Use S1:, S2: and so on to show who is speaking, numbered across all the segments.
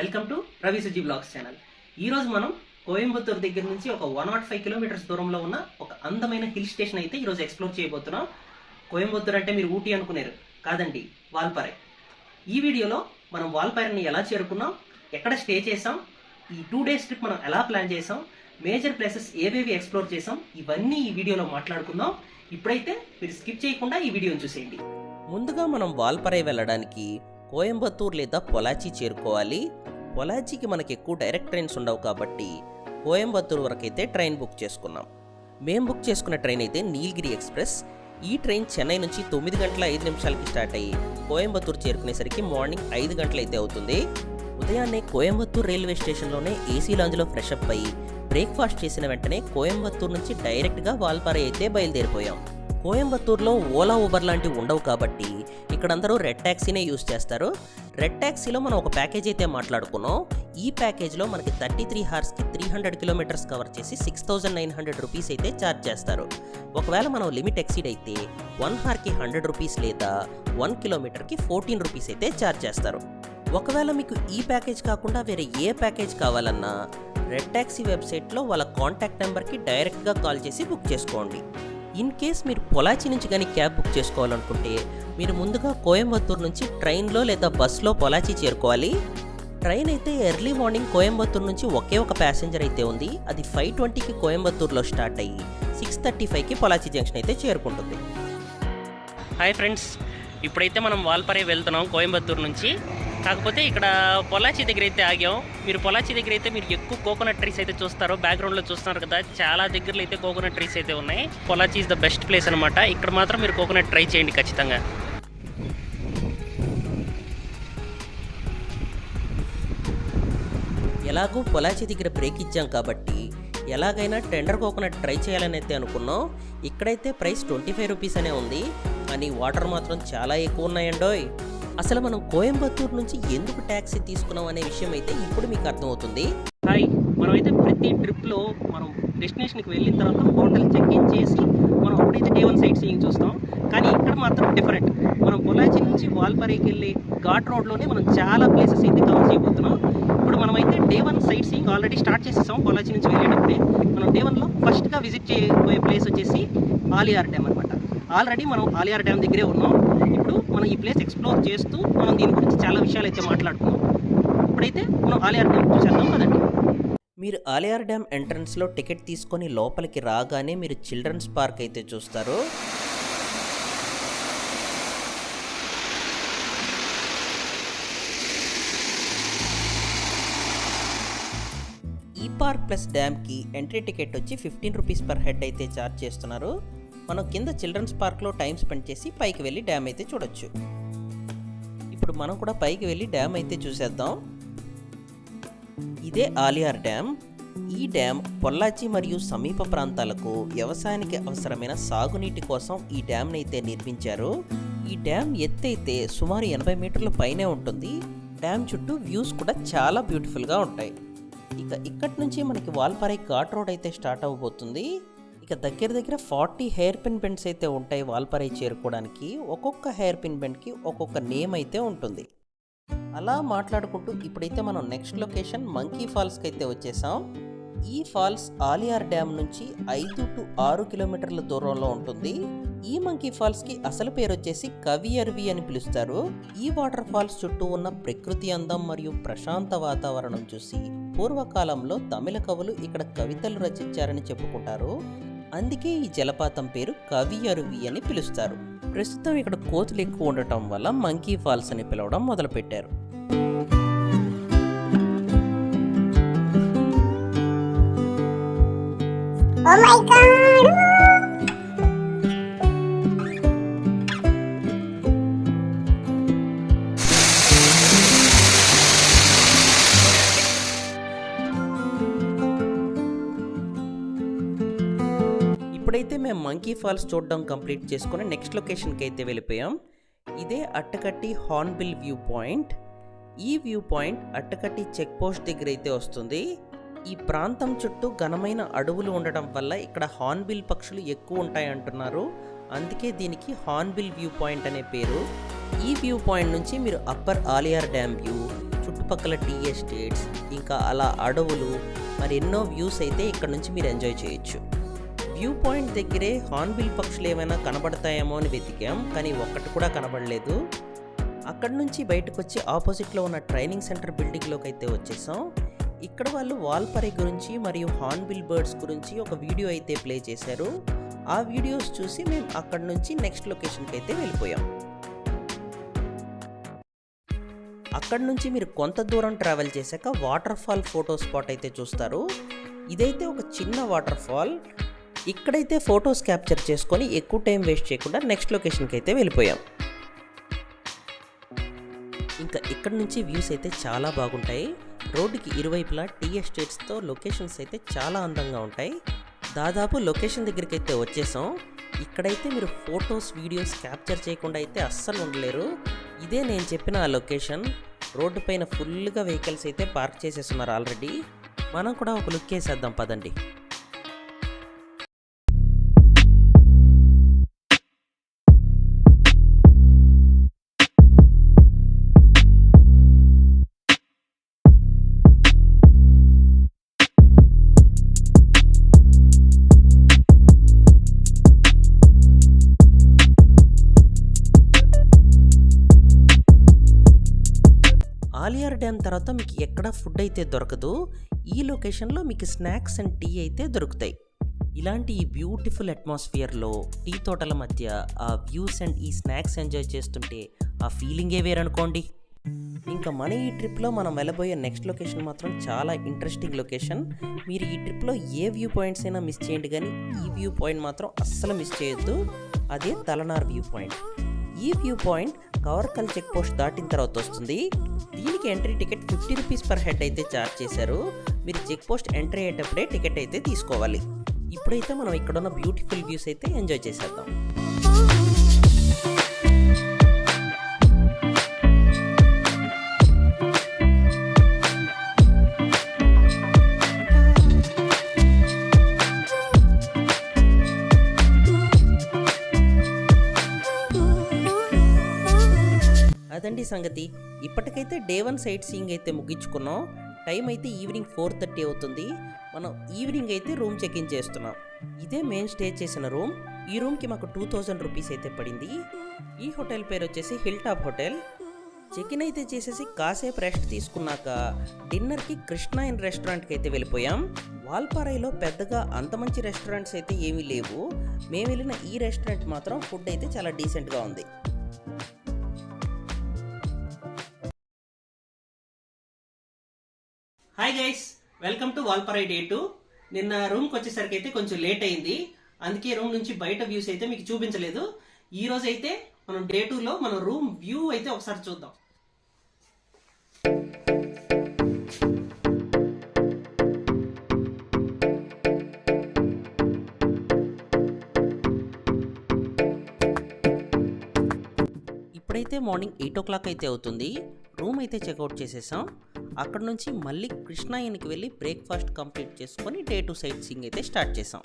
S1: Welcome to Ravi Suji blogs channel ఈ రోజు మనం కోయంబత్తూరు దగ్గర నుంచి ఒక వన్ నాట్ ఫైవ్ కిలోమీటర్స్ దూరంలో ఉన్న ఒక అందమైన హిల్ స్టేషన్ అయితే ఈరోజు ఎక్స్ప్లోర్ చేయబోతున్నాం. కోయంబత్తూరు అంటే మీరు ఊటీ అనుకునేరు కాదండి వాల్పాறை ఈ వీడియోలో మనం వాల్పారైని ఎలా చేరుకున్నాం ఎక్కడ స్టే చేసాం ఈ టూ డేస్ ట్రిప్ మనం ఎలా ప్లాన్ చేసాం మేజర్ ప్లేసెస్ ఏవేవి ఎక్స్ప్లోర్ చేసాం ఇవన్నీ ఈ వీడియోలో మాట్లాడుకుందాం. ఇప్పుడైతే మీరు స్కిప్ చేయకుండా ఈ వీడియోని చూసేయండి. ముందుగా మనం వాల్పరై వెళ్ళడానికి కోయంబత్తూర్ లేదా పొలాచి చేరుకోవాలి. పొలాజీకి మనకి ఎక్కువ డైరెక్ట్ ట్రైన్స్ ఉండవు కాబట్టి కోయంబత్తూరు వరకైతే ట్రైన్ బుక్ చేసుకున్నాం. మేము బుక్ చేసుకున్న ట్రైన్ అయితే నీలగిరి ఎక్స్ప్రెస్. ఈ ట్రైన్ చెన్నై నుంచి తొమ్మిది గంటల ఐదు నిమిషాలకి స్టార్ట్ అయ్యి కోయంబత్తూరు చేరుకునేసరికి మార్నింగ్ ఐదు గంటలైతే అవుతుంది. ఉదయాన్నే కోయంబత్తూర్ రైల్వే స్టేషన్లోనే ఏసీ లాంజ్లో ఫ్రెష్ అప్ అయ్యి బ్రేక్ఫాస్ట్ చేసిన వెంటనే కోయంబత్తూరు నుంచి డైరెక్ట్గా వాల్పారై అయితే బయలుదేరిపోయాం. కోయంబత్తూరులో ఓలా ఊబర్ లాంటివి ఉండవు కాబట్టి ఇక్కడ అందరూ రెడ్ ట్యాక్సీనే యూస్ చేస్తారు. రెడ్ ట్యాక్సీలో మనం ఒక ప్యాకేజ్ అయితే మాట్లాడుకున్నాం. ఈ ప్యాకేజ్లో మనకి థర్టీ త్రీ హార్స్కి త్రీ హండ్రెడ్ కిలోమీటర్స్ కవర్ చేసి six thousand nine hundred rupees అయితే ఛార్జ్ చేస్తారు. ఒకవేళ మనం లిమిట్ ఎక్సీడ్ అయితే వన్ హార్కి హండ్రెడ్ రూపీస్ లేదా వన్ కిలోమీటర్కి ఫోర్టీన్ రూపీస్ అయితే ఛార్జ్ చేస్తారు. ఒకవేళ మీకు ఈ ప్యాకేజ్ కాకుండా వేరే ఏ ప్యాకేజ్ కావాలన్నా రెడ్ ట్యాక్సీ వెబ్సైట్లో వాళ్ళ కాంటాక్ట్ నెంబర్కి డైరెక్ట్గా కాల్ చేసి బుక్ చేసుకోండి. ఇన్ కేస్ మీరు పొలాచి నుంచి కానీ క్యాబ్ బుక్ చేసుకోవాలనుకుంటే మీరు ముందుగా కోయంబత్తూర్ నుంచి ట్రైన్లో లేదా బస్లో పొలాచి చేరుకోవాలి. ట్రైన్ అయితే ఎర్లీ మార్నింగ్ కోయంబత్తూర్ నుంచి ఒకే ఒక ప్యాసింజర్ అయితే ఉంది. అది ఫైవ్ ట్వంటీకి కోయంబత్తూర్లో స్టార్ట్ అయ్యి సిక్స్ థర్టీ ఫైవ్కి పొలాచి జంక్షన్ అయితే చేరుకుంటుంది. హాయ్ ఫ్రెండ్స్ ఇప్పుడైతే మనం వాల్పరే వెళ్తున్నాం కోయంబత్తూర్ నుంచి. కాకపోతే ఇక్కడ పొలాచి దగ్గర అయితే ఆగాం. మీరు పొలాచి దగ్గర అయితే మీరు ఎక్కువ కోకోనట్ ట్రీస్ అయితే చూస్తారు. బ్యాక్గ్రౌండ్లో చూస్తున్నారు కదా చాలా దగ్గరలో అయితే కోకోనట్ ట్రీస్ అయితే ఉన్నాయి. Pollachi is the best place అనమాట ఇక్కడ మాత్రం మీరు కోకోనట్ ట్రై చేయండి ఖచ్చితంగా. ఎలాగో పొలాచి దగ్గర బ్రేక్ ఇచ్చాం కాబట్టి ఎలాగైనా టెండర్ కోకోనట్ ట్రై చేయాలని అయితే అనుకున్నాం. ఇక్కడైతే ప్రైస్ ట్వంటీ ఫైవ్ రూపీస్ అనే ఉంది. కానీ వాటర్ మాత్రం చాలా ఎక్కువ ఉన్నాయండోయ్. అసలు మనం కోయంబత్తూర్ నుంచి ఎందుకు ట్యాక్సీ తీసుకున్నాం అనే విషయం అయితే ఇప్పుడు మీకు అర్థమవుతుంది. హాయ్ మనమైతే ప్రతి ట్రిప్లో మనం డెస్టినేషన్కి వెళ్ళిన తర్వాత హోటల్ చెక్ ఇన్ చేసి మనం అప్పుడైతే డే వన్ సైట్ సీయింగ్ చూస్తాం. కానీ ఇక్కడ మాత్రం డిఫరెంట్ మనం పొలాచి నుంచి వాల్పరేకి వెళ్ళి ఘాట్ రోడ్లోనే మనం చాలా ప్లేసెస్ అయితే కవర్ చేయబోతున్నాం. ఇప్పుడు మనమైతే day one sightseeing already start చేసేసాం పొలాచి నుంచి వెళ్ళేటప్పుడే. మనం డే వన్లో ఫస్ట్గా విజిట్ చేయబోయే ప్లేస్ వచ్చేసి ఆలియార్ డ్యామ్ అనమాట ఆల్రెడీ మనం ఆలియార్ డ్యామ్ దగ్గరే ఉన్నాం. మనం ఈ ప్లేస్ ఎక్స్ప్లోర్ చేస్తూ మనం దీని గురించి చాలా విషయాలు అయితే మాట్లాడుకున్నాం. ఇప్పుడైతే మనం ఆలియార్ డ్యామ్ చూసేద్దాం కదండి మీరు ఆలియార్ డ్యామ్ ఎంట్రన్స్లో టికెట్ తీసుకొని లోపలికి రాగానే మీరు చిల్డ్రన్స్ పార్క్ అయితే చూస్తారు. ఈ పార్క్ ప్లస్ డ్యామ్కి ఎంట్రీ టికెట్ వచ్చి ఫిఫ్టీన్ రూపీస్ పర్ హెడ్ అయితే ఛార్జ్ చేస్తున్నారు. మనం కింద చిల్డ్రన్స్ పార్క్లో టైం స్పెండ్ చేసి పైకి వెళ్ళి డ్యామ్ అయితే చూడొచ్చు. ఇప్పుడు మనం కూడా పైకి వెళ్ళి డ్యామ్ అయితే చూసేద్దాం. ఇదే ఆలియార్ డ్యామ్. ఈ డ్యామ్ పొల్లాచి మరియు సమీప ప్రాంతాలకు వ్యవసాయానికి అవసరమైన సాగునీటి కోసం ఈ డ్యామ్ని అయితే నిర్మించారు. ఈ డ్యామ్ ఎత్తైతే సుమారు ఎనభై మీటర్ల పైనే ఉంటుంది. డ్యామ్ చుట్టూ వ్యూస్ కూడా చాలా బ్యూటిఫుల్గా ఉంటాయి. ఇక ఇక్కడి నుంచి మనకి వాల్పారై ఘాట్ రోడ్ అయితే స్టార్ట్ అవ్వబోతుంది. ఇక దగ్గర దగ్గర ఫార్టీ హెయిర్ పిన్ బెండ్స్ అయితే ఉంటాయి వాల్పారై చేరుకోవడానికి. ఒక్కొక్క హెయిర్ పిన్ బెండ్కి ఒక్కొక్క నేమ్ అయితే ఉంటుంది. అలా మాట్లాడుకుంటూ ఇప్పుడైతే మనం నెక్స్ట్ లొకేషన్ మంకీ ఫాల్స్కి అయితే వచ్చేసాం. ఈ ఫాల్స్ ఆలియార్ డ్యామ్ నుంచి ఐదు టు ఆరు కిలోమీటర్ల దూరంలో ఉంటుంది. ఈ మంకీ ఫాల్స్కి అసలు పేరు వచ్చేసి కవి అరువి అని పిలుస్తారు. ఈ వాటర్ ఫాల్స్ చుట్టూ ఉన్న ప్రకృతి అందం మరియు ప్రశాంత వాతావరణం చూసి పూర్వకాలంలో తమిళ కవులు ఇక్కడ కవితలు రచించారని చెప్పుకుంటారు. అందుకే ఈ జలపాతం పేరు కవి అరువి అని పిలుస్తారు ప్రస్తుతం ఇక్కడ కోతులు ఎక్కువ ఉండటం వల్ల మంకీ ఫాల్స్ అని పిలవడం మొదలుపెట్టారు
S2: Oh my god!
S1: Monkey falls చూడడం కంప్లీట్ చేసుకుని నెక్స్ట్ లొకేషన్కి అయితే వెళ్ళిపోయాం. ఇదే అట్టకట్టి హార్న్బిల్ వ్యూ పాయింట్ ఈ view point Attakatti check post దగ్గర అయితే వస్తుంది. ఈ ప్రాంతం చుట్టూ ఘనమైన అడవులు ఉండటం వల్ల ఇక్కడ హార్న్బిల్ పక్షులు ఎక్కువ ఉంటాయంటున్నారు. అందుకే దీనికి హార్న్బిల్ వ్యూ పాయింట్ అనే పేరు. ఈ వ్యూ పాయింట్ నుంచి మీరు అప్పర్ ఆలియార్ డ్యామ్ వ్యూ చుట్టుపక్కల టీ ఎస్టేట్స్ ఇంకా అలా అడవులు మరి ఎన్నో వ్యూస్ అయితే ఇక్కడ నుంచి మీరు ఎంజాయ్ చేయొచ్చు. వ్యూ పాయింట్ దగ్గరే హార్న్బిల్ పక్షులు ఏమైనా కనబడతాయేమో అని వెతికాం కానీ ఒక్కటి కూడా కనబడలేదు. అక్కడ నుంచి బయటకు వచ్చి ఆపోజిట్లో ఉన్న ట్రైనింగ్ సెంటర్ బిల్డింగ్లోకి అయితే వచ్చేసాం. ఇక్కడ వాళ్ళు వాల్పరే గురించి మరియు హార్న్బిల్ బర్డ్స్ గురించి ఒక వీడియో అయితే ప్లే చేశారు. ఆ వీడియోస్ చూసి మేము అక్కడ నుంచి నెక్స్ట్ లొకేషన్కి అయితే వెళ్ళిపోయాం. అక్కడ నుంచి మీరు కొంత దూరం ట్రావెల్ చేశాక వాటర్ ఫాల్ ఫోటో స్పాట్ అయితే చూస్తారు. ఇదైతే ఒక చిన్న వాటర్ ఫాల్. ఇక్కడైతే ఫొటోస్ క్యాప్చర్ చేసుకొని ఎక్కువ టైం వేస్ట్ చేయకుండా నెక్స్ట్ లొకేషన్కి అయితే వెళ్ళిపోయాం. ఇంకా ఇక్కడ నుంచి వ్యూస్ అయితే చాలా బాగుంటాయి. రోడ్డుకి ఇరువైపులా టీ ఎస్టేట్స్తో లొకేషన్స్ అయితే చాలా అందంగా ఉంటాయి. దాదాపు లొకేషన్ దగ్గరికి అయితే వచ్చేసాం. ఇక్కడైతే మీరు ఫొటోస్ వీడియోస్ క్యాప్చర్ చేయకుండా అయితే అస్సలు ఉండలేరు. ఇదే నేను చెప్పిన ఆ లొకేషన్. రోడ్డు పైన ఫుల్గా వెహికల్స్ అయితే పార్క్ చేసేస్తున్నారు ఆల్రెడీ. మనం కూడా ఒక లుక్ వేసేద్దాం పదండి. ఎక్కడ ఫుడ్ అయితే దొరకదు ఈ లొకేషన్లో మీకు స్నాక్స్ అండ్ టీ అయితే దొరుకుతాయి. ఇలాంటి ఈ బ్యూటిఫుల్ అట్మాస్ఫియర్లో టీ తోటల మధ్య ఆ వ్యూస్ అండ్ ఈ స్నాక్స్ ఎంజాయ్ చేస్తుంటే ఆ ఫీలింగే వేరనుకోండి. ఇంకా మన ఈ ట్రిప్లో మనం వెళ్ళబోయే నెక్స్ట్ లొకేషన్ మాత్రం చాలా ఇంట్రెస్టింగ్ లొకేషన్ మీరు ఈ ట్రిప్లో ఏ వ్యూ పాయింట్స్ అయినా మిస్ చేయండి కానీ ఈ వ్యూ పాయింట్ మాత్రం అస్సలు మిస్ చేయొద్దు. అదే తలనార్ వ్యూ పాయింట్ ఈ view point Kavarkal check post దాటిన తర్వాత వస్తుంది. దీనికి entry ticket fifty rupees per head అయితే ఛార్జ్ చేశారు. మీరు చెక్ పోస్ట్ ఎంట్రీ అయ్యేటప్పుడే టికెట్ అయితే తీసుకోవాలి. ఇప్పుడైతే మనం ఇక్కడ ఉన్న బ్యూటిఫుల్ వ్యూస్ అయితే ఎంజాయ్ చేసేద్దాం. సంగతి. ఇప్పటికైతే డే వన్ సైట్ సీయింగ్ అయితే ముగించుకున్నాం. టైం అయితే ఈవినింగ్ ఫోర్ థర్టీ అవుతుంది. మనం ఈవినింగ్ అయితే రూమ్ చెక్ ఇన్ చేస్తున్నాం. ఇదే మెయిన్ స్టే చేసిన రూమ్. ఈ రూమ్కి మాకు టూ థౌజండ్ రూపీస్ అయితే పడింది. ఈ హోటల్ పేరు వచ్చేసి hill top hotel. Check in అయితే చేసేసి కాసేపు రెస్ట్ తీసుకున్నాక డిన్నర్కి కృష్ణ ఇన్ రెస్టారెంట్కి అయితే వెళ్ళిపోయాం. వాల్పారైలో పెద్దగా అంత మంచి రెస్టారెంట్స్ అయితే ఏమీ లేవు. మేము వెళ్ళిన ఈ రెస్టారెంట్ మాత్రం ఫుడ్ అయితే చాలా డీసెంట్గా ఉంది.
S3: Hi guys welcome to Valparai day two నిన్న రూమ్కి వచ్చేసరికి అయితే కొంచెం లేట్ అయింది. అందుకే రూమ్ నుంచి బయట వ్యూస్ అయితే మీకు చూపించలేదు. ఈ రోజు అయితే మనం డే టూలో మన రూమ్ వ్యూ అయితే ఒకసారి చూద్దాం.
S1: ఇప్పుడైతే మార్నింగ్ ఎయిట్ ఓ క్లాక్ అయితే అవుతుంది. రూమ్ అయితే చెక్అవుట్ చేసేసాం. అక్కడ నుంచి మళ్ళీ కృష్ణాయనికి వెళ్ళి బ్రేక్ఫాస్ట్ కంప్లీట్ చేసుకొని డే టు సైట్ సీయింగ్ అయితే స్టార్ట్ చేసాం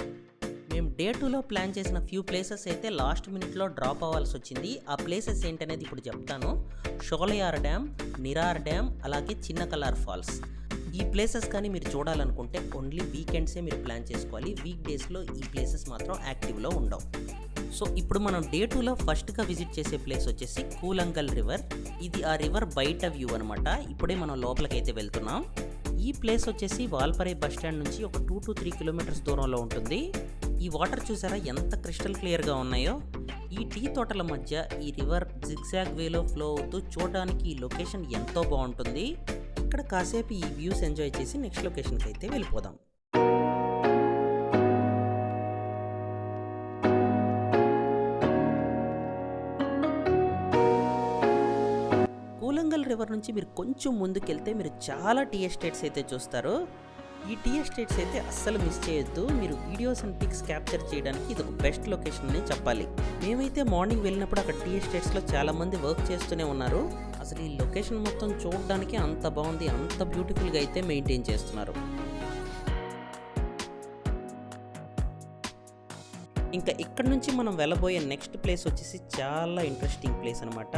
S1: మేము డే టూలో ప్లాన్ చేసిన ఫ్యూ ప్లేసెస్ అయితే లాస్ట్ మినిట్లో డ్రాప్ అవ్వాల్సి వచ్చింది. ఆ ప్లేసెస్ ఏంటనేది ఇప్పుడు చెప్తాను. షోలయార్ డ్యామ్ నిరార్ డ్యామ్ అలాగే చిన్న కలార్ ఫాల్స్. ఈ ప్లేసెస్ కానీ మీరు చూడాలనుకుంటే ఓన్లీ వీకెండ్సే మీరు ప్లాన్ చేసుకోవాలి. వీక్ డేస్లో ఈ ప్లేసెస్ మాత్రం యాక్టివ్లో ఉండవు. సో ఇప్పుడు మనం డే టూలో ఫస్ట్గా విజిట్ చేసే ప్లేస్ వచ్చేసి కూలంగల్ రివర్. ఇది ఆ రివర్ బయట వ్యూ అనమాట ఇప్పుడే మనం లోపలికైతే వెళ్తున్నాం. ఈ ప్లేస్ వచ్చేసి వాల్పరే బస్ స్టాండ్ నుంచి ఒక టూ టు త్రీ కిలోమీటర్స్ దూరంలో ఉంటుంది. ఈ వాటర్ చూసారా ఎంత క్రిస్టల్ క్లియర్గా ఉన్నాయో? ఈ టీ తోటల మధ్య ఈ రివర్ జిగ్జాగ్ వేలో ఫ్లో అవుతూ చూడడానికి ఈ లొకేషన్ ఎంతో బాగుంటుంది. ఇక్కడ కాసేపు ఈ వ్యూస్ ఎంజాయ్ చేసి నెక్స్ట్ లొకేషన్కి అయితే వెళ్ళిపోదాం. మీరు కొంచెం ముందుకెళ్తే మీరు చాలా టీ ఎస్టేట్స్ అయితే చూస్తారు. ఈ టీ ఎస్టేట్స్ అయితే అస్సలు మిస్ చేయొద్దు. మీరు వీడియోస్ అండ్ పిక్స్ క్యాప్చర్ చేయడానికి ఇది ఒక బెస్ట్ లొకేషన్ అని చెప్పాలి. మేమైతే మార్నింగ్ వెళ్ళినప్పుడు అక్కడ టీ ఎస్టేట్స్లో చాలామంది వర్క్ చేస్తూనే ఉన్నారు. అసలు ఈ లొకేషన్ మొత్తం చూడడానికి అంత బాగుంది అంత బ్యూటిఫుల్గా అయితే మెయింటైన్ చేస్తున్నారు. ఇంకా ఇక్కడ నుంచి మనం వెళ్ళబోయే నెక్స్ట్ ప్లేస్ వచ్చేసి చాలా ఇంట్రెస్టింగ్ ప్లేస్ అనమాట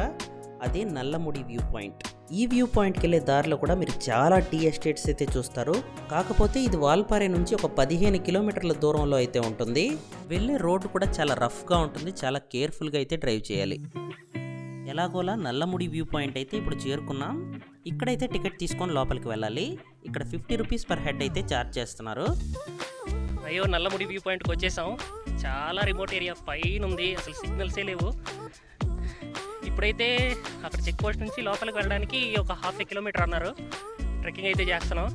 S1: అదే నల్లముడి వ్యూ పాయింట్. ఈ వ్యూ పాయింట్కి వెళ్ళే దారిలో కూడా మీరు చాలా టీ ఎస్టేట్స్ అయితే చూస్తారు. కాకపోతే ఇది వాల్పారే నుంచి ఒక పదిహేను కిలోమీటర్ల దూరంలో అయితే ఉంటుంది. వెళ్ళే రోడ్డు కూడా చాలా రఫ్గా ఉంటుంది. చాలా కేర్ఫుల్గా అయితే డ్రైవ్ చేయాలి. ఎలాగోలా నల్లముడి వ్యూ పాయింట్ అయితే ఇప్పుడు చేరుకున్నాం. ఇక్కడైతే టికెట్ తీసుకొని లోపలికి వెళ్ళాలి. ఇక్కడ ఫిఫ్టీ రూపీస్ పర్ హెడ్ అయితే ఛార్జ్ చేస్తున్నారు.
S3: అయ్యో నల్లముడి వ్యూ పాయింట్కి వచ్చేసాం. చాలా రిమోట్ ఏరియా పైన ఉంది అసలు సిగ్నల్సే లేవు. ఇప్పుడైతే అక్కడ చెక్ పోస్ట్ నుంచి లోపలికి వెళ్ళడానికి ఒక హాఫ్ ఏ కిలోమీటర్ అన్నారు. ట్రెక్కింగ్ అయితే చేస్తున్నాం.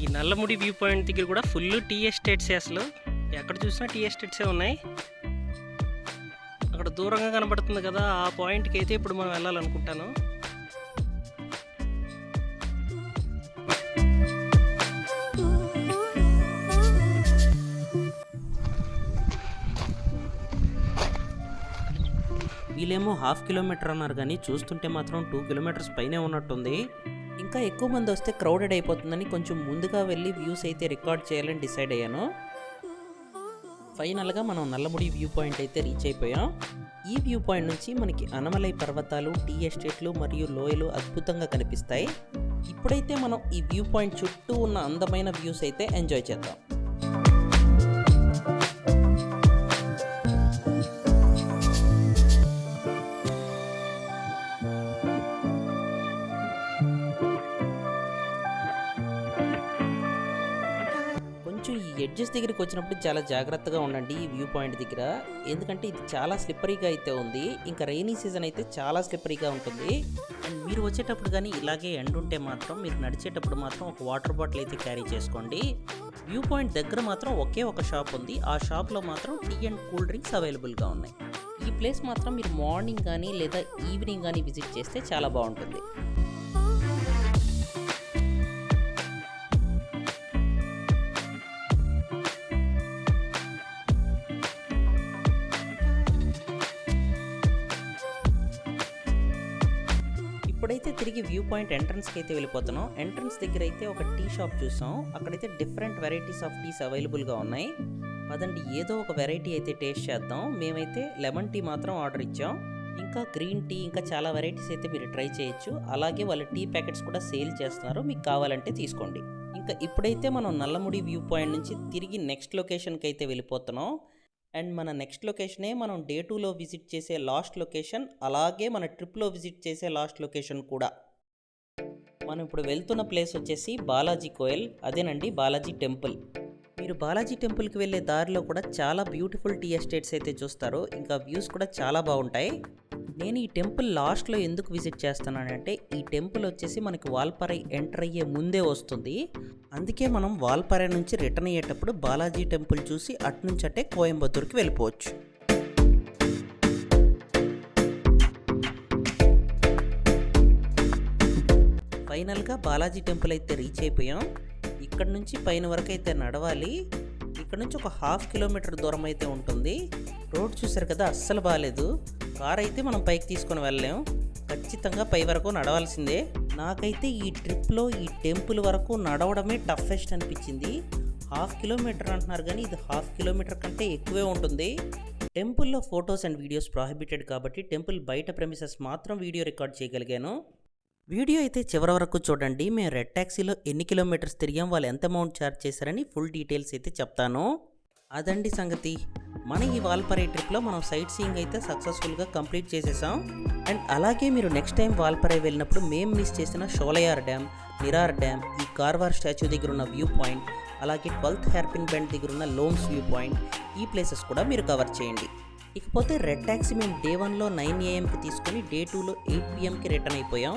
S3: ఈ నల్లముడి వ్యూ పాయింట్ దగ్గర కూడా ఫుల్ టీ ఎస్టేట్స్ అసలు. ఎక్కడ చూసినా టీ ఎస్టేట్సే ఉన్నాయి. అక్కడ దూరంగా కనబడుతుంది కదా ఆ పాయింట్కి అయితే ఇప్పుడు మనం వెళ్ళాలనుకుంటాను.
S1: వీళ్ళేమో హాఫ్ కిలోమీటర్ అన్నారు కానీ చూస్తుంటే మాత్రం టూ కిలోమీటర్స్ పైనే ఉన్నట్టుంది. ఇంకా ఎక్కువ మంది వస్తే క్రౌడెడ్ అయిపోతుందని కొంచెం ముందుగా వెళ్ళి వ్యూస్ అయితే రికార్డ్ చేయాలని డిసైడ్ అయ్యాను. ఫైనల్గా మనం నల్లముడి వ్యూ పాయింట్ అయితే రీచ్ అయిపోయాం. ఈ వ్యూ పాయింట్ నుంచి మనకి అనమలై పర్వతాలు టీ ఎస్టేట్లు మరియు లోయలు అద్భుతంగా కనిపిస్తాయి. ఇప్పుడైతే మనం ఈ వ్యూ పాయింట్ చుట్టూ ఉన్న అందమైన వ్యూస్ అయితే ఎంజాయ్ చేద్దాం. ఎడ్జెస్ దగ్గరికి వచ్చినప్పుడు చాలా జాగ్రత్తగా ఉండండి ఈ వ్యూ పాయింట్ దగ్గర. ఎందుకంటే ఇది చాలా స్లిప్పరీగా అయితే ఉంది. ఇంకా రైనీ సీజన్ అయితే చాలా స్లిప్పరీగా ఉంటుంది. అండ్ మీరు వచ్చేటప్పుడు కానీ ఇలాగే ఎండ్ ఉంటే మాత్రం మీరు నడిచేటప్పుడు మాత్రం ఒక వాటర్ బాటిల్ అయితే క్యారీ చేసుకోండి. వ్యూ పాయింట్ దగ్గర మాత్రం ఒకే ఒక షాప్ ఉంది. ఆ షాప్లో మాత్రం టీ అండ్ కూల్ డ్రింక్స్ అవైలబుల్గా ఉన్నాయి. ఈ ప్లేస్ మాత్రం మీరు మార్నింగ్ కానీ లేదా ఈవినింగ్ కానీ విజిట్ చేస్తే చాలా బాగుంటుంది. వ్యూ పాయింట్ ఎంట్రన్స్కి అయితే వెళ్ళిపోతున్నాం. ఎంట్రన్స్ దగ్గర అయితే ఒక టీ షాప్ చూసాం. అక్కడైతే డిఫరెంట్ వెరైటీస్ ఆఫ్ టీస్ అవైలబుల్గా ఉన్నాయి. పదండి ఏదో ఒక వెరైటీ అయితే టేస్ట్ చేద్దాం. మేమైతే లెమన్ టీ మాత్రం ఆర్డర్ ఇచ్చాం. ఇంకా గ్రీన్ టీ ఇంకా చాలా వెరైటీస్ అయితే మీరు ట్రై చేయొచ్చు. అలాగే వాళ్ళ టీ ప్యాకెట్స్ కూడా సేల్ చేస్తున్నారు. మీకు కావాలంటే తీసుకోండి. ఇంకా ఇప్పుడైతే మనం నల్లముడి వ్యూ పాయింట్ నుంచి తిరిగి నెక్స్ట్ లొకేషన్కి అయితే వెళ్ళిపోతున్నాం. అండ్ మన నెక్స్ట్ లొకేషనే మనం డే టూలో విజిట్ చేసే లాస్ట్ లొకేషన్ అలాగే మన ట్రిప్లో విజిట్ చేసే లాస్ట్ లొకేషన్ కూడా. మనం ఇప్పుడు వెళ్తున్న ప్లేస్ వచ్చేసి బాలాజీ కోయల్ అదేనండి బాలాజీ టెంపుల్. మీరు బాలాజీ టెంపుల్కి వెళ్ళే దారిలో కూడా చాలా బ్యూటిఫుల్ టీ ఎస్టేట్స్ అయితే చూస్తారు. ఇంకా వ్యూస్ కూడా చాలా బాగుంటాయి. నేను ఈ టెంపుల్ లాస్ట్లో ఎందుకు విజిట్ చేస్తున్నానంటే ఈ టెంపుల్ వచ్చేసి మనకి వాల్పారై ఎంటర్ అయ్యే ముందే వస్తుంది. అందుకే మనం వాల్పారై నుంచి రిటర్న్ అయ్యేటప్పుడు బాలాజీ టెంపుల్ చూసి అటు నుంచి అట్టే కోయంబత్తూర్కి వెళ్ళిపోవచ్చు. ఫైనల్గా బాలాజీ టెంపుల్ అయితే రీచ్ అయిపోయాం. ఇక్కడ నుంచి పైన వరకు అయితే నడవాలి. ఇక్కడ నుంచి ఒక హాఫ్ కిలోమీటర్ దూరం అయితే ఉంటుంది. రోడ్ చూసారు కదా అస్సలు బాగాలేదు కార్ అయితే మనం పైకి తీసుకొని వెళ్ళలేం. ఖచ్చితంగా పై వరకు నడవాల్సిందే. నాకైతే ఈ ట్రిప్లో ఈ టెంపుల్ వరకు నడవడమే టఫెస్ట్ అనిపించింది. హాఫ్ కిలోమీటర్ అంటున్నారు కానీ ఇది హాఫ్ కిలోమీటర్ కంటే ఎక్కువే ఉంటుంది. టెంపుల్లో ఫొటోస్ అండ్ వీడియోస్ ప్రాహిబిటెడ్ కాబట్టి టెంపుల్ బయట ప్రెమిసెస్ మాత్రం వీడియో రికార్డ్ చేయగలిగాను. వీడియో అయితే చివరి వరకు చూడండి. మేము రెడ్ ట్యాక్సీలో ఎన్ని కిలోమీటర్స్ తిరిగాం వాళ్ళు ఎంత అమౌంట్ ఛార్జ్ చేశారని ఫుల్ డీటెయిల్స్ అయితే చెప్తాను. అదండి సంగతి. మన ఈ వాల్పరే ట్రిప్లో మనం సైట్ సీయింగ్ అయితే సక్సెస్ఫుల్గా కంప్లీట్ చేసేసాం. అండ్ అలాగే మీరు నెక్స్ట్ టైం వాల్పరే వెళ్ళినప్పుడు మేము మిస్ చేసిన షోలయార్ డ్యామ్ నిరార్ డ్యామ్ ఈ కార్వార్ స్టాచ్యూ దగ్గర ఉన్న వ్యూ పాయింట్ అలాగే ట్వెల్త్ హెయిర్పిన్ బెండ్ దగ్గర ఉన్న లోమ్స్ వ్యూ పాయింట్ ఈ ప్లేసెస్ కూడా మీరు కవర్ చేయండి. ఇకపోతే రెడ్ ట్యాక్సీ మేము డే వన్లో నైన్ ఏఎంకి తీసుకొని డే టూలో ఎయిట్ పిఎంకి రిటర్న్ అయిపోయాం.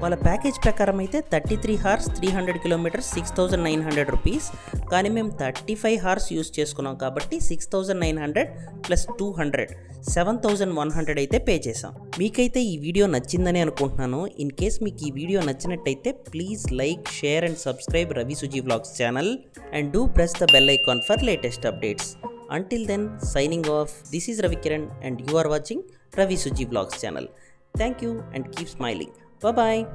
S1: వాళ్ళ ప్యాకేజ్ ప్రకారం అయితే thirty three hours three hundred kilometres six thousand nine hundred rupees. కానీ మేము థర్టీ ఫైవ్ హార్స్ యూస్ చేసుకున్నాం కాబట్టి six thousand nine hundred plus two hundred seven thousand one hundred అయితే పే చేసాం మీకైతే ఈ వీడియో నచ్చిందని అనుకుంటున్నాను. ఇన్ కేస్ మీకు ఈ వీడియో నచ్చినట్టయితే please like share and subscribe Ravi Suji vlogs channel. And do press the bell icon for latest updates. Until then signing off this is Ravi Kiran and you are watching Ravi Suji Vlogs channel thank you and keep smiling Bye bye.